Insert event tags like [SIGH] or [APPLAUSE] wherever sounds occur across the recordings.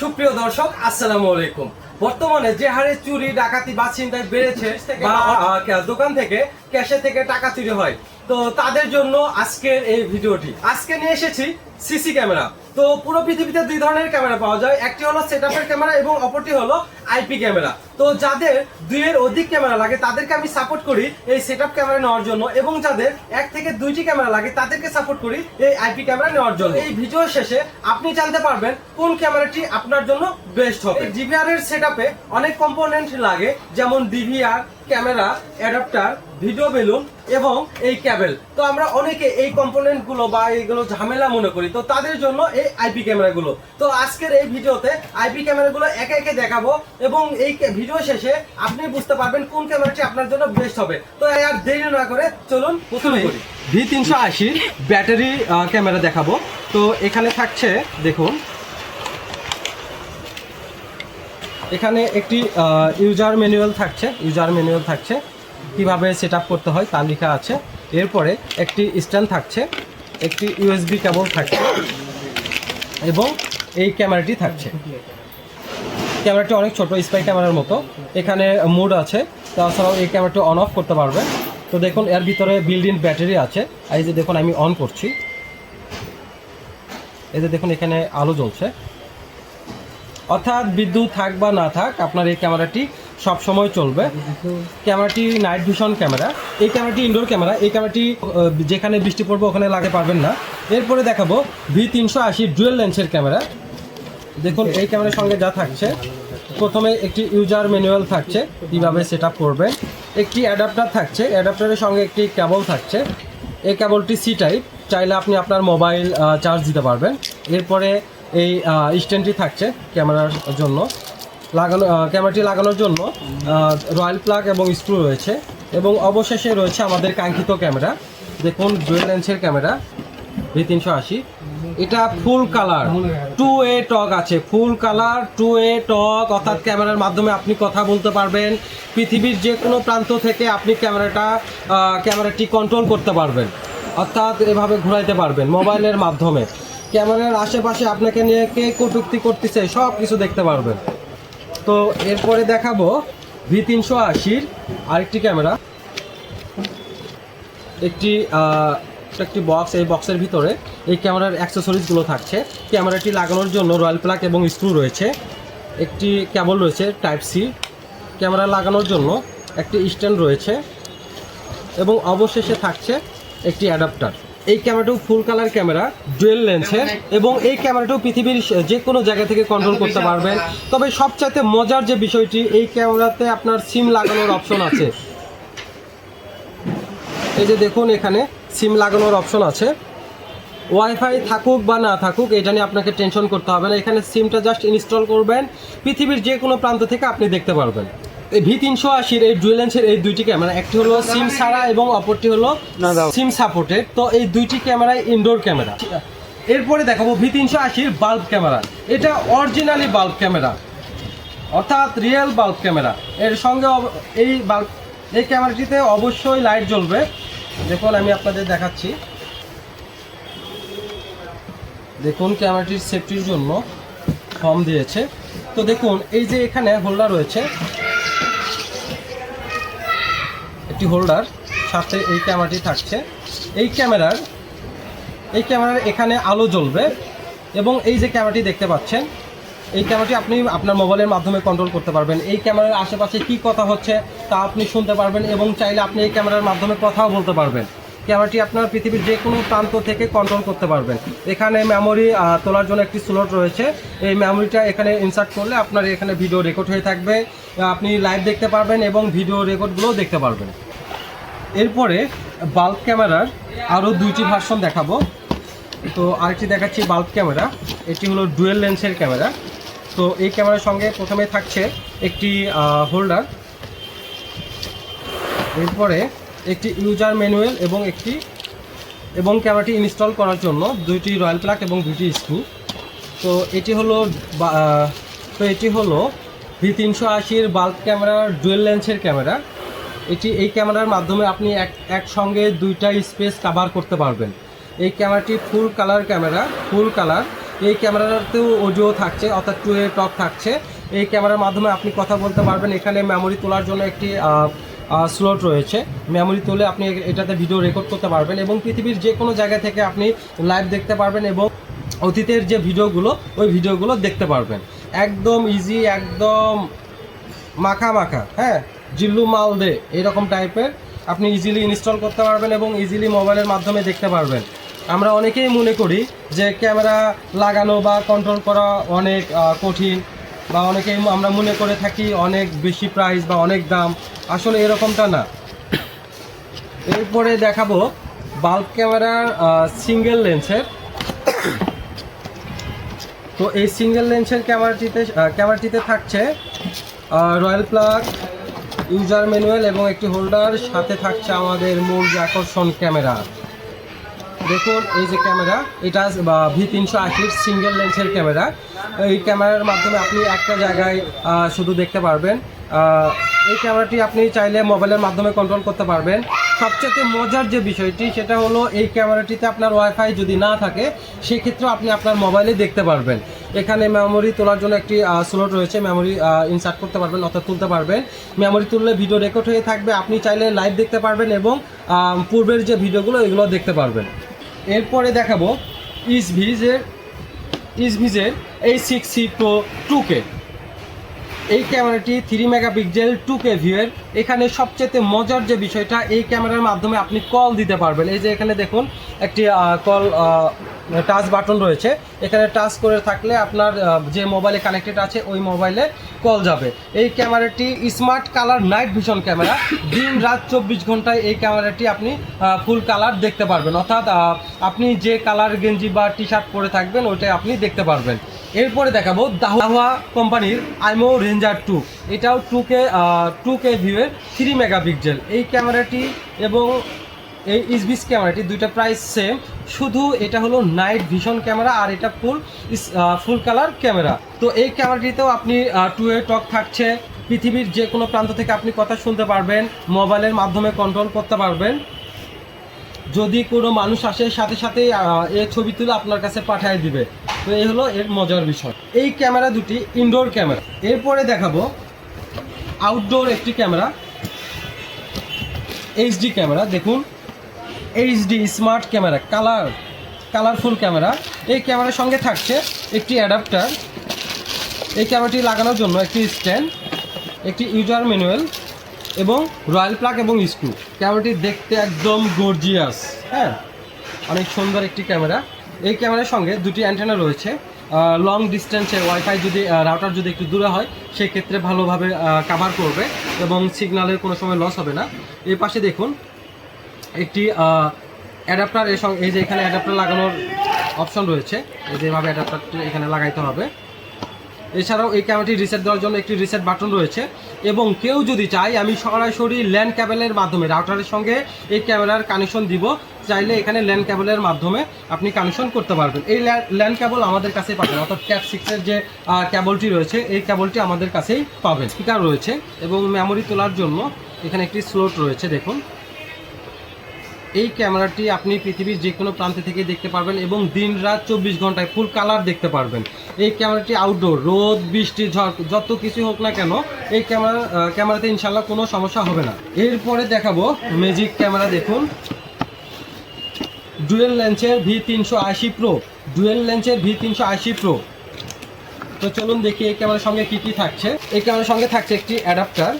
সুপ্রিয় দর্শক আসসালামু আলাইকুম। বর্তমানে যে হারে চুরি ডাকাতি বা চিন্তায় বেড়েছে বা দোকান থেকে ক্যাশে থেকে টাকা চুরি হয়। তো তাদের জন্য আজকের এই ভিডিওটি। আজকে নিয়ে এসেছি সিসি ক্যামেরা। তো পুরো পৃথিবীতে দুই ধরনের ক্যামেরা পাওয়া যায়। একটি হলো সেটআপের ক্যামেরা এবং অপরটি হলো আইপি ক্যামেরা। তো যাদের দুইয়ের অধিক ক্যামেরা লাগে, তাদেরকে আমি সাপোর্ট করি এই সেটআপ ক্যামেরা নেওয়ার জন্য এবং যাদের এক থেকে দুইটি ক্যামেরা লাগে, তাদেরকে সাপোর্ট করি এই আইপি ক্যামেরা নেওয়ার জন্য। এই ভিডিও শেষে আপনি জানতে পারবেন কোন ক্যামেরাটি আপনার জন্য বেস্ট হবে। ডিভিআর এর সেটআপে অনেক কম্পোনেন্ট লাগে, যেমন DVR camera adapter video balun এবং এই ক্যাবেল। তো আমরা অনেকে এই কম্পোনেন্টগুলো বা এইগুলো ঝামেলা মনে করি তো তাদের জন্য এই আইপি ক্যামেরাগুলো তো আজকের এই ভিডিওতে আইপি ক্যামেরাগুলো একে একে দেখাবো এবং এই ভিডিও শেষে আপনি বুঝতে পারবেন কোন ক্যামেরাটি আপনার জন্য বেস্ট হবে। তো আর দেরি না করে চলুন প্রথমে করি। ভি তিনশো আশি ব্যাটারি ক্যামেরা দেখাবো। তো এখানে থাকছে দেখুন। এখানে একটি ইউজার ম্যানুয়াল থাকছে ইউজার ম্যানুয়াল থাকছে। কীভাবে সেট করতে হয় তা লেখা আছে। এরপরে একটি স্ট্যান্ড থাকছে, একটি ইউএসবি কেবল থাকছে এবং এই ক্যামেরাটি থাকছে। ক্যামেরাটি অনেক ছোট স্পাই ক্যামেরার মতো। এখানে মুড আছে, তাছাড়াও এই ক্যামেরাটি অন অফ করতে পারবে। তো দেখুন, এর ভিতরে বিল্ড ইন ব্যাটারি আছে। এই যে দেখুন, আমি অন করছি। এই যে দেখুন, এখানে আলো জ্বলছে। অর্থাৎ বিদ্যুৎ থাক বা না থাক, আপনার এই ক্যামেরাটি সব সময় চলবে। ক্যামেরাটি নাইট ভিশন ক্যামেরা। এই ক্যামেরাটি ইনডোর ক্যামেরা। এই ক্যামেরাটি যেখানে বৃষ্টি পড়বে ওখানে লাগাতে পারবেন না। এরপরে দেখাবো ভি তিনশো আশি ডুয়েল লেন্সের ক্যামেরা। দেখুন, এই ক্যামেরার সঙ্গে যা থাকছে, প্রথমে একটি ইউজার ম্যানুয়াল থাকছে, কীভাবে সেট আপ করবেন। একটি অ্যাডাপ্টার থাকছে অ্যাডাপ্টারের সঙ্গে একটি কেবল থাকছে। এই কেবলটি সি টাইপ চাইলে আপনি আপনার মোবাইল চার্জ দিতে পারবেন। এরপরে এই স্ট্যান্ডটি থাকছে ক্যামেরার জন্য। লাগানো ক্যামেরাটি লাগানোর জন্য রয়্যাল প্লাগ এবং স্ক্রু রয়েছে। এবং অবশেষে রয়েছে আমাদের কাঙ্ক্ষিত ক্যামেরা দেখুন ডুয়েল লেন্সের ক্যামেরা ভি তিনশো আশি এটা ফুল কালার টু এ টক আছে ফুল কালার টু এ টক অর্থাৎ ক্যামেরার মাধ্যমে আপনি কথা বলতে পারবেন। পৃথিবীর যে কোনো প্রান্ত থেকে আপনি ক্যামেরাটা ক্যামেরাটি কন্ট্রোল করতে পারবেন। অর্থাৎ এভাবে ঘোরাইতে পারবেন মোবাইলের মাধ্যমে। ক্যামেরার আশেপাশে আপনাকে নিয়ে কে কটুক্তি করতেছে সব কিছু দেখতে পারবেন। তো এরপরে দেখাবো ভি তিনশো আশির আরেকটি ক্যামেরা। একটি একটি বক্স এই বক্সের ভিতরে এই ক্যামেরার অ্যাক্সেসরিজগুলো থাকছে। ক্যামেরাটি লাগানোর জন্য রয়্যাল প্লাগ এবং স্ক্রু রয়েছে। একটি কেবল রয়েছে টাইপ সি ক্যামেরা লাগানোর জন্য একটি স্ট্যান্ড রয়েছে এবং অবশেষে থাকছে একটি অ্যাডাপ্টার এই ক্যামেরাটাও ফুল কালার ক্যামেরা ডুয়েল লেন্সের এবং এই ক্যামেরাটাও পৃথিবীর যে কোনো জায়গা থেকে কন্ট্রোল করতে পারবেন। তবে সবচাইতে মজার যে বিষয়টি, এই ক্যামেরাতে আপনার সিম লাগানোর অপশন আছে। এই যে দেখুন এখানে সিম লাগানোর অপশন আছে। ওয়াইফাই থাকুক বা না থাকুক, এটা নিয়ে আপনাকে টেনশন করতে হবে না। এখানে সিমটা জাস্ট ইনস্টল করবেন। পৃথিবীর যে কোনো প্রান্ত থেকে আপনি দেখতে পারবেন। এই ভি তিনশো আশির এই ডুয়েলেন্সের এই দুইটি ক্যামেরা একটি হলো সিম ছাড়া এবং অপরটি হলো সিম সাপোর্টেড তো এই দুইটি ক্যামেরাই ইনডোর ক্যামেরা এরপরে দেখাবো ভি তিনশো আশির বাল্ব ক্যামেরা এটা অরিজিনালি বাল্ব ক্যামেরা অর্থাৎ রিয়েল বাল্ব ক্যামেরা এর সঙ্গে অব- এই বাল্ব এই ক্যামেরাটিতে অবশ্যই লাইট জ্বলবে। দেখুন আমি আপনাদের দেখাচ্ছি। দেখুন ক্যামেরাটির সেফটির জন্য ফর্ম দিয়েছে। তো দেখুন এই যে এখানে হোল্ডার রয়েছে একটি হোল্ডার, সাথে এই ক্যামেরাটি থাকছে। এই ক্যামেরার এই ক্যামেরার এখানে আলো জ্বলবে এবং এই যে ক্যামেরাটি দেখতে পাচ্ছেন, এই ক্যামেরাটি আপনি আপনার মোবাইলের মাধ্যমে কন্ট্রোল করতে পারবেন। এই ক্যামেরার আশেপাশে কি কথা হচ্ছে তা আপনি শুনতে পারবেন এবং চাইলে আপনি এই ক্যামেরার মাধ্যমে কথাও বলতে পারবেন। ক্যামেরাটি আপনার পৃথিবীর যে কোনো প্রান্ত থেকে কন্ট্রোল করতে পারবেন। এখানে মেমোরি তোলার জন্য একটি স্লট রয়েছে। এই মেমোরিটা এখানে ইনসার্ট করলে আপনার এখানে ভিডিও রেকর্ড হয়ে থাকবে। আপনি লাইভ দেখতে পারবেন এবং ভিডিও রেকর্ডগুলোও দেখতে পারবেন। এরপরে বাল্ব ক্যামেরার আরও দুইটি ভার্সন দেখাবো। তো আরেকটি দেখাচ্ছি বাল্ব ক্যামেরা এটি হলো ডুয়েল লেন্সের ক্যামেরা তো এই ক্যামেরার সঙ্গে প্রথমে থাকছে একটি হোল্ডার এরপরে একটি ইউজার ম্যানুয়াল এবং একটি, এবং ক্যামেরাটি ইনস্টল করার জন্য দুইটি রয়্যাল প্লাগ এবং দুইটি স্ক্রু তো এটি হলো তো এটি হলো ভি তিনশো আশির বাল্ব ক্যামেরার ডুয়েল লেন্সের ক্যামেরা এটি, এই ক্যামেরার মাধ্যমে আপনি এক, একসঙ্গে দুইটা স্পেস কাভার করতে পারবেন। এই ক্যামেরাটি full colour camera full colour এই ক্যামেরাতেও অডিও থাকছে, অর্থাৎ টু এ টক থাকছে। এই ক্যামেরার মাধ্যমে আপনি কথা বলতে পারবেন। এখানে মেমোরি তোলার জন্য একটি স্লট রয়েছে। মেমোরি তুলে আপনি এটাতে ভিডিও রেকর্ড করতে পারবেন এবং পৃথিবীর যে কোনো জায়গা থেকে আপনি লাইভ দেখতে পারবেন এবং অতীতের যে ভিডিওগুলো ওই ভিডিওগুলো দেখতে পারবেন। একদম ইজি একদম মাখা মাখা হ্যাঁ? জিল্লু মাল দে, এরকম টাইপের আপনি ইজিলি ইনস্টল করতে পারবেন এবং ইজিলি মোবাইলের মাধ্যমে দেখতে পারবেন। আমরা অনেকেই মনে করি যে ক্যামেরা লাগানো বা কন্ট্রোল করা অনেক কঠিন বা অনেকেই আমরা মনে করে থাকি অনেক বেশি প্রাইস বা অনেক দাম। আসলে এরকমটা না। এরপরে দেখাবো বাল্ব ক্যামেরার সিঙ্গেল লেন্সের তো এই সিঙ্গেল লেন্সের ক্যামেরাটিতে ক্যামেরাটিতে থাকছে রয়্যাল প্লাগ ইউজার ম্যানুয়াল এবং একটি হোল্ডার, সাথে থাকছে আমাদের মূল আকর্ষণ ক্যামেরা। দেখুন, এই যে ক্যামেরা, এটা ভি তিনশো আশির সিঙ্গেল লেন্সের ক্যামেরা। এই ক্যামেরার মাধ্যমে আপনি একটা জায়গায় শুধু দেখতে পারবেন। এই ক্যামেরাটি আপনি চাইলে মোবাইলের মাধ্যমে কন্ট্রোল করতে পারবেন। সবচেয়ে মজার যে বিষয়টি, সেটা হলো এই ক্যামেরাটিতে আপনার ওয়াইফাই যদি না থাকে, সেক্ষেত্রেও আপনি আপনার মোবাইলে দেখতে পারবেন। এখানে মেমোরি তোলার জন্য একটি স্লট রয়েছে। মেমোরি ইনসার্ট করতে পারবেন অর্থাৎ তুলতে পারবেন। মেমোরি তুললে ভিডিও রেকর্ড হয়ে থাকবে। আপনি চাইলে লাইভ দেখতে পারবেন এবং পূর্বের যে ভিডিওগুলো এগুলো দেখতে পারবেন। এরপরে দেখাবো ইসভিজের ইসভিজের এই six C pro two K এই ক্যামেরাটি থ্রি মেগাপিক্সেল টু কে ভিউয়ের এখানে সবচেয়ে মজার যে বিষয়টা, এই ক্যামেরার মাধ্যমে আপনি কল দিতে পারবেন। এই যে এখানে দেখুন, একটি কল টাচ বাটন রয়েছে। এখানে টাচ করে থাকলে আপনার যে মোবাইলে কানেক্টেড আছে ওই মোবাইলে কল যাবে। এই ক্যামেরাটি smart colour night vision camera. [COUGHS] দিন রাত চব্বিশ ঘন্টায় এই ক্যামেরাটি আপনি ফুল কালার দেখতে পারবেন। অর্থাৎ আপনি যে কালার গেঞ্জি বা টি শার্ট পরে থাকবেন ওইটাই আপনি দেখতে পারবেন। এরপরে দেখাবো দাহুয়া কোম্পানির আইমো রেঞ্জার টু। এটাও টু কে টু কে ভিউয়ের থ্রি মেগাপিক্সেল এই ক্যামেরাটি এবং এই ইসবিস ক্যামেরাটি দুইটা প্রাইস সেম শুধু এটা হলো নাইট ভিশন ক্যামেরা আর এটা ফুল ফুল কালার ক্যামেরা তো এই ক্যামেরাটিতেও আপনি টু এ টক থাকছে। পৃথিবীর যে কোনো প্রান্ত থেকে আপনি কথা শুনতে পারবেন, মোবাইলের মাধ্যমে কন্ট্রোল করতে পারবেন। যদি কোনো মানুষ আসে, সাথে সাথে এর ছবি তুলে আপনার কাছে পাঠিয়ে দিবে। তো এই হলো এর মজার বিষয়। এই ক্যামেরা দুটি ইনডোর ক্যামেরা এরপরে দেখাবো আউটডোর একটি ক্যামেরা এইচডি ক্যামেরা দেখুন। HD smart camera colour colourful camera এই ক্যামেরার সঙ্গে থাকছে একটি অ্যাডাপ্টার এই ক্যামেরাটি লাগানোর জন্য একটি স্ট্যান্ড একটি ইউজার ম্যানুয়াল এবং রয়্যাল প্লাগ এবং স্ক্রু ক্যামেরাটি দেখতে একদম গর্জিয়াস হ্যাঁ অনেক সুন্দর একটি ক্যামেরা এই ক্যামেরার সঙ্গে দুটি অ্যান্টেনা রয়েছে। লং ডিস্টেন্সে ওয়াইফাই যদি রাউটার যদি একটু দূরে হয়, সেক্ষেত্রে ভালোভাবে কাভার করবে এবং সিগন্যালের কোনো সময় লস হবে না। এই পাশে দেখুন একটি অ্যাডাপ্টার এর সঙ্গে এই যে এখানে অ্যাডাপ্টার লাগানোর অপশন রয়েছে। এই যে এভাবে অ্যাডাপ্টারটি এখানে লাগাইতে হবে। এছাড়াও এই ক্যামেরাটি রিসেট দেওয়ার জন্য একটি রিসেট বাটন রয়েছে। এবং কেউ যদি চায়, আমি সরাসরি ল্যান্ড ক্যাবেলের মাধ্যমে রাউটারের সঙ্গে এই ক্যামেরার কানেকশন দিব, চাইলে এখানে ল্যান্ড ক্যাবেলের মাধ্যমে আপনি কানেকশন করতে পারবেন। এই ল্যান্ড ক্যাবল আমাদের কাছেই পাবেন, অর্থাৎ ক্যাট সিক্সের যে ক্যাবলটি রয়েছে, এই ক্যাবলটি আমাদের কাছেই পাবেন। স্পিকার রয়েছে এবং মেমোরি তোলার জন্য এখানে একটি স্লোট রয়েছে, দেখুন। এই ক্যামেরাটি আপনি পৃথিবীর যে কোনো প্রান্ত থেকে দেখতে পারবেন এবং দিন রাত চব্বিশ ঘন্টায় ফুল কালার দেখতে পারবেন। এই ক্যামেরাটি আউটডোর রোদ, বৃষ্টি, ঝড়, যত কিছু হোক না কেন, এই ক্যামেরা ক্যামেরাতে ইনশাল্লাহ কোনো সমস্যা হবে না। এরপরে দেখাবো ম্যাজিক ক্যামেরা দেখুন। ডুয়েল লেন্সের ভি তিনশো আশি প্রো ডুয়েল লেন্সের ভি তিনশো আশি প্রো তো চলুন দেখি এই ক্যামেরার সঙ্গে কি কি থাকছে। এই ক্যামেরার সঙ্গে থাকছে একটি অ্যাডাপ্টার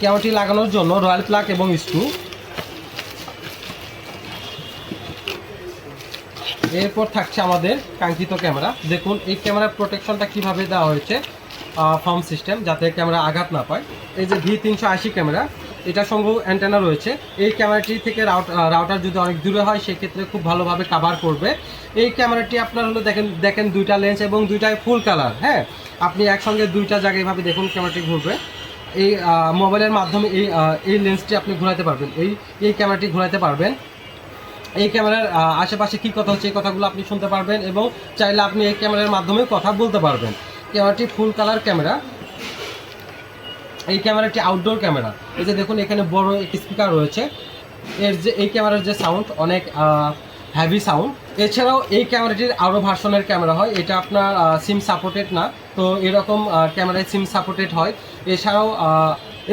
ক্যামেরাটি লাগানোর জন্য রয়্যাল প্লাগ এবং স্ক্রু। এরপর থাকছে আমাদের কাঙ্ক্ষিত ক্যামেরা। দেখুন, এই ক্যামেরার প্রোটেকশনটা কীভাবে দেওয়া হয়েছে ফর্ম সিস্টেম যাতে ক্যামেরা আঘাত না পায়। এই যে ভি তিনশো আশি ক্যামেরা এটার সঙ্গেও অ্যান্টেনা রয়েছে। এই ক্যামেরাটি থেকে রাউটার যদি অনেক দূরে হয়, সেক্ষেত্রে খুব ভালোভাবে কাভার করবে। এই ক্যামেরাটি আপনার হলো দেখেন দেখেন দুইটা লেন্স এবং দুইটাই ফুল কালার হ্যাঁ? আপনি একসঙ্গে দুইটা জায়গায় এভাবে দেখুন, ক্যামেরাটি ঘুরবে। এই মোবাইলের মাধ্যমে এই এই লেন্সটি আপনি ঘোরাতে পারবেন। এই এই ক্যামেরাটি ঘোরাতে পারবেন। এই ক্যামেরার আশেপাশে কী কথা হচ্ছে এই কথাগুলো আপনি শুনতে পারবেন এবং চাইলে আপনি এই ক্যামেরার মাধ্যমে কথা বলতে পারবেন। ক্যামেরাটি ফুল কালার ক্যামেরা। এই ক্যামেরাটি আউটডোর ক্যামেরা। এই যে দেখুন, এখানে বড় একটি স্পিকার রয়েছে। এর যে, এই ক্যামেরার যে সাউন্ড অনেক হ্যাভি সাউন্ড এছাড়াও এই ক্যামেরাটির আরও ভার্সনের ক্যামেরা হয়। এটা আপনার সিম সাপোর্টেড না। তো এরকম ক্যামেরায় সিম সাপোর্টেড হয়। এছাড়াও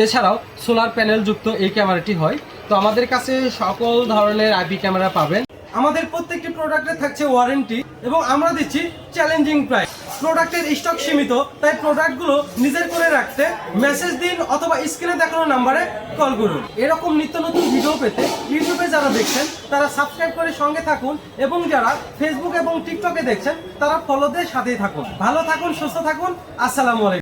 এছাড়াও সোলার প্যানেল যুক্ত এই ক্যামেরাটি হয়। তো আমাদের কাছে সকল ধরনের আইপি ক্যামেরা পাবেন। আমাদের প্রত্যেকটি প্রোডাক্টে থাকছে ওয়ারেন্টি এবং আমরা দিচ্ছি চ্যালেঞ্জিং প্রাইস প্রোডাক্টের স্টক সীমিত, তাই প্রোডাক্টগুলো নিজের করে রাখতে মেসেজ দিন অথবা স্ক্রিনে দেখানো নাম্বারে কল করুন। এরকম নিত্য নতুন ভিডিও পেতে ইউটিউবে যারা দেখছেন, তারা সাবস্ক্রাইব করে সঙ্গে থাকুন এবং যারা ফেসবুক এবং টিকটকে দেখছেন, তারা ফলোদের সাথেই থাকুন। ভালো থাকুন, সুস্থ থাকুন। আসসালামু আলাইকুম।